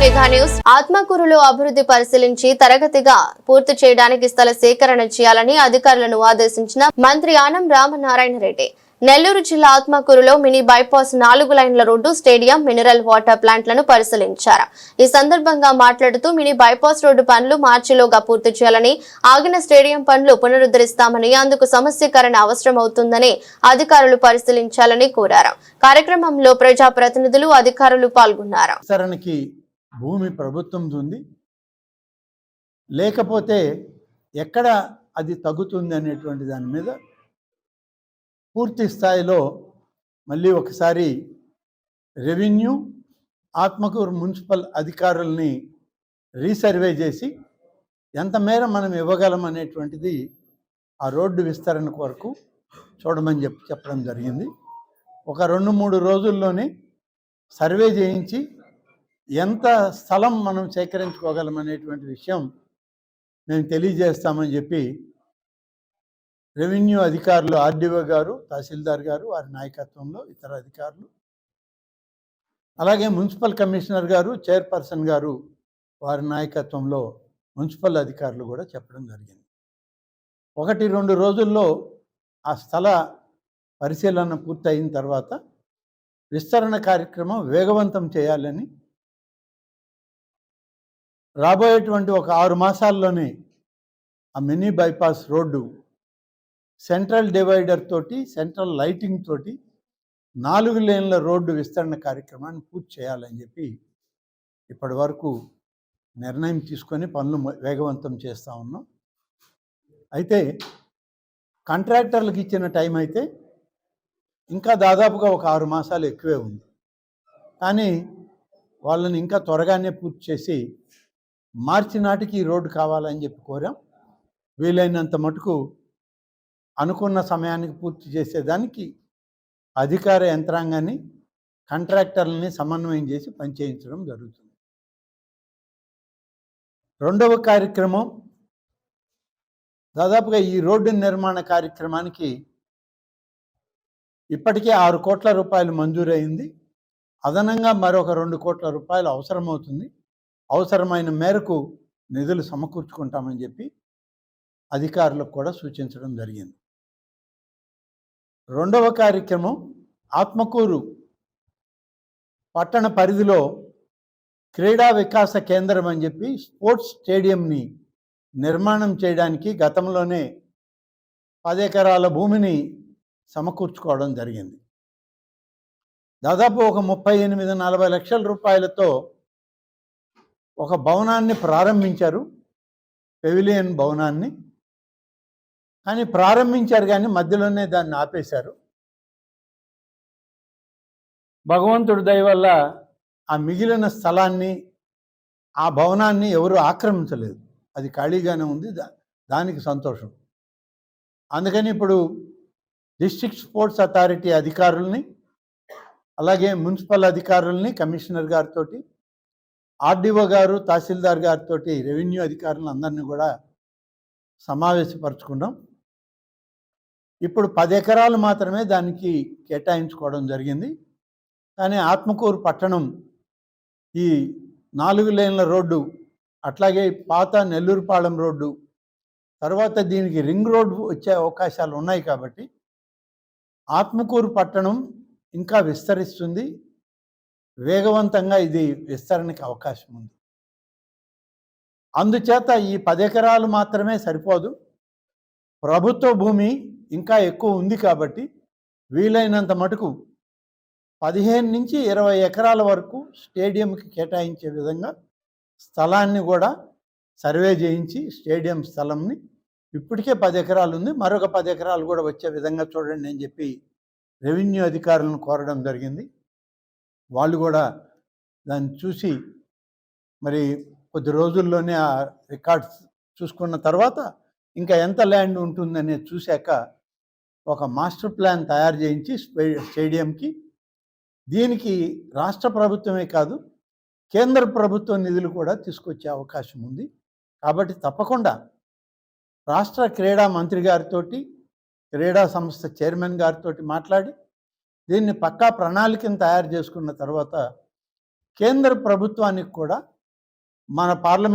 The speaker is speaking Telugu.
Mega news. ఆత్మకూరులో అభివృద్ధి పరిశీలించి తరగతిగా పూర్తి చేయడానికి స్థల సేకరణ చేయాలని అధికారులను ఆదేశించిన మంత్రి ఆనం రామనారాయణ రెడ్డి. నెల్లూరు జిల్లా ఆత్మకూరులో మినీ బైపాస్ నాలుగు లైన్ల రోడ్డు స్టేడియం మినరల్ వాటర్ ప్లాంట్లను పరిశీలించారు. ఈ సందర్భంగా మాట్లాడుతూ మినీ బైపాస్ రోడ్డు పనులు మార్చిలోగా పూర్తి చేయాలని ఆగిన స్టేడియం పనులు పునరుద్ధరిస్తామని అందుకు సమస్యకరణ అవసరం అవుతుందని అధికారులు పరిశీలించాలని కోరారు. కార్యక్రమంలో ప్రజాప్రతినిధులు అధికారులు పాల్గొన్నారు. భూమి ప్రభుత్వం ఉంది. లేకపోతే ఎక్కడ అది తగ్గుతుంది అనేటువంటి దాని మీద పూర్తి స్థాయిలో మళ్ళీ ఒకసారి రెవెన్యూ ఆత్మకూరు మున్సిపల్ అధికారుల్ని రీసర్వే చేసి ఎంత మేర మనం ఇవ్వగలం అనేటువంటిది ఆ రోడ్డు విస్తరణ కొరకు చూడమని చెప్పి చెప్పడం జరిగింది. ఒక రెండు మూడు రోజుల్లోనే సర్వే చేయించి ఎంత స్థలం మనం సేకరించుకోగలం అనేటువంటి విషయం మేము తెలియజేస్తామని చెప్పి రెవెన్యూ అధికారులు ఆర్డీఓ గారు తహసీల్దార్ గారు వారి నాయకత్వంలో ఇతర అధికారులు అలాగే మున్సిపల్ కమిషనర్ గారు చైర్పర్సన్ గారు వారి నాయకత్వంలో మున్సిపల్ అధికారులు కూడా చెప్పడం జరిగింది. ఒకటి రెండు రోజుల్లో ఆ స్థల పరిశీలన పూర్తయిన తర్వాత విస్తరణ కార్యక్రమం వేగవంతం చేయాలని రాబోయేటువంటి ఒక ఆరు మాసాల్లోనే ఆ mini bypass road central divider తోటి సెంట్రల్ లైటింగ్ తోటి నాలుగు లేన్ల రోడ్డు విస్తరణ కార్యక్రమాన్ని పూర్తి చేయాలని చెప్పి ఇప్పటి వరకు నిర్ణయం తీసుకొని పనులు వేగవంతం చేస్తూ ఉన్నాం. అయితే కాంట్రాక్టర్లకు ఇచ్చిన టైం అయితే ఇంకా దాదాపుగా ఒక ఆరు మాసాలు ఎక్కువే ఉంది. కానీ వాళ్ళని ఇంకా త్వరగానే పూర్తి చేసి మార్చి నాటికి ఈ రోడ్డు కావాలని చెప్పి కోరాం. వీలైనంత మటుకు అనుకున్న సమయానికి పూర్తి చేసేదానికి అధికార యంత్రాంగాన్ని కాంట్రాక్టర్లని సమన్వయం చేసి పనిచేయించడం జరుగుతుంది. రెండవ కార్యక్రమం దాదాపుగా ఈ రోడ్డు నిర్మాణ కార్యక్రమానికి ఇప్పటికే ఆరు కోట్ల రూపాయలు మంజూరైంది. అదనంగా మరొక రెండు కోట్ల రూపాయలు అవసరమవుతుంది. అవసరమైన మేరకు నిధులు సమకూర్చుకుంటామని చెప్పి అధికారులకు కూడా సూచించడం జరిగింది. రెండవ కార్యక్రమం ఆత్మకూరు పట్టణ పరిధిలో క్రీడా వికాస కేంద్రం అని చెప్పి స్పోర్ట్స్ స్టేడియంని నిర్మాణం చేయడానికి గతంలోనే పది ఎకరాల భూమిని సమకూర్చుకోవడం జరిగింది. దాదాపు ఒక ముప్పై ఎనిమిది నలభై లక్షల రూపాయలతో ఒక భవనాన్ని ప్రారంభించారు. పెవిలియన్ భవనాన్ని. కానీ ప్రారంభించారు కానీ మధ్యలోనే దాన్ని ఆపేశారు. భగవంతుడి దయ వల్ల ఆ మిగిలిన స్థలాన్ని ఆ భవనాన్ని ఎవరు ఆక్రమించలేదు. అది ఖాళీగానే ఉంది. దా- దానికి సంతోషం. అందుకని ఇప్పుడు డిస్ట్రిక్ట్ స్పోర్ట్స్ అథారిటీ అధికారుల్ని అలాగే మున్సిపల్ అధికారుల్ని కమిషనర్ గారితో ఆర్డీఓ గారు తహసీల్దార్ గారితో రెవెన్యూ అధికారులను అందరినీ కూడా సమావేశపరచుకున్నాం. ఇప్పుడు పది ఎకరాలు మాత్రమే దానికి కేటాయించుకోవడం జరిగింది. కానీ ఆత్మకూరు పట్టణం ఈ నాలుగు లేన్ల రోడ్డు అట్లాగే పాత నెల్లూరుపాలెం రోడ్డు తర్వాత దీనికి రింగ్ రోడ్డు వచ్చే అవకాశాలు ఉన్నాయి కాబట్టి ఆత్మకూరు పట్టణం ఇంకా విస్తరిస్తుంది. వేగవంతంగా ఇది విస్తరణకి అవకాశం ఉంది. అందుచేత ఈ పది ఎకరాలు మాత్రమే సరిపోదు. ప్రభుత్వ భూమి ఇంకా ఎక్కువ ఉంది కాబట్టి వీలైనంత మటుకు పదిహేను నుంచి ఇరవై ఎకరాల వరకు స్టేడియంకి కేటాయించే విధంగా స్థలాన్ని కూడా సర్వే చేయించి స్టేడియం స్థలంని ఇప్పటికే పది ఎకరాలు ఉంది. మరొక పది ఎకరాలు కూడా వచ్చే విధంగా చూడండి అని చెప్పి రెవెన్యూ అధికారులను కోరడం జరిగింది. వాళ్ళు కూడా దాన్ని చూసి మరి కొద్ది రోజుల్లోనే ఆ రికార్డ్స్ చూసుకున్న తర్వాత ఇంకా ఎంత ల్యాండ్ ఉంటుందనేది చూశాక ఒక మాస్టర్ ప్లాన్ తయారు చేయించి స్టేడియంకి. దీనికి రాష్ట్ర ప్రభుత్వమే కాదు కేంద్ర ప్రభుత్వ నిధులు కూడా తీసుకొచ్చే అవకాశం ఉంది. కాబట్టి తప్పకుండా రాష్ట్ర క్రీడా మంత్రి గారితోటి క్రీడా సంస్థ చైర్మన్ గారితో మాట్లాడి దీన్ని పక్కా ప్రణాళికను తయారు చేసుకున్న తర్వాత కేంద్ర ప్రభుత్వానికి కూడా మన పార్లమెంట్